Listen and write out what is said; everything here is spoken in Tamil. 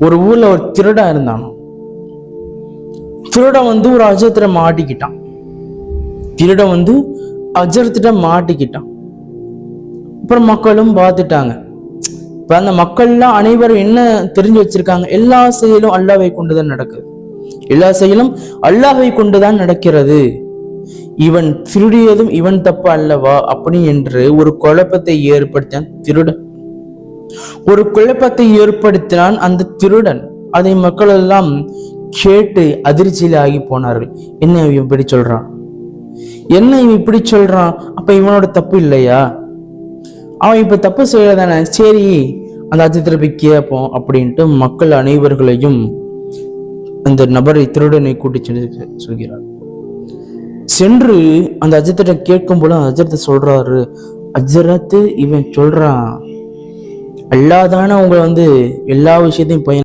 ஒரு ஊர்ல ஒரு திருடன் இருந்தானோ? திருடன் வந்து ஒரு அஜரத்துல மாட்டிக்கிட்டான். திருடன் வந்து அஜரத்திட்ட மாட்டிக்கிட்டான். அப்புறம் மக்களும் பார்த்துட்டாங்க. இப்ப அந்த மக்கள்லாம் அனைவரும் என்ன தெரிஞ்சு வச்சிருக்காங்க? எல்லா செயலும் அல்லாவை கொண்டுதான் நடக்குது. எல்லா செயலும் அல்லாவை கொண்டுதான் நடக்கிறது. இவன் திருடியதும் இவன் தப்பு அல்லவா? அப்படி என்று ஒரு குழப்பத்தை ஏற்படுத்தான் திருடன் ஒரு குழப்பத்தை ஏற்படுத்தினான் அந்த திருடன். அதை மக்கள் எல்லாம் கேட்டு அதிர்ச்சியில் ஆகி போனார்கள். என்ன இவன் இப்படி சொல்றான்? என்ன இவன் இப்படி சொல்றான்? அப்ப இவனோட தப்பு இல்லையா? அவன் இப்ப தப்பு செய்யறதானே? சரி அந்த அஜித்திர போய் கேட்போம் அப்படின்ட்டு மக்கள் அனைவர்களையும் அந்த நபரை திருடனை கூட்டி சென்று சொல்கிறார். சென்று அந்த அஜித்திட்ட கேட்கும் போல அஜரத்தை சொல்றாரு அஜரத்து இவன் சொல்றான். அல்லாதான உங்களை வந்து எல்லா விஷயத்தையும் பயன்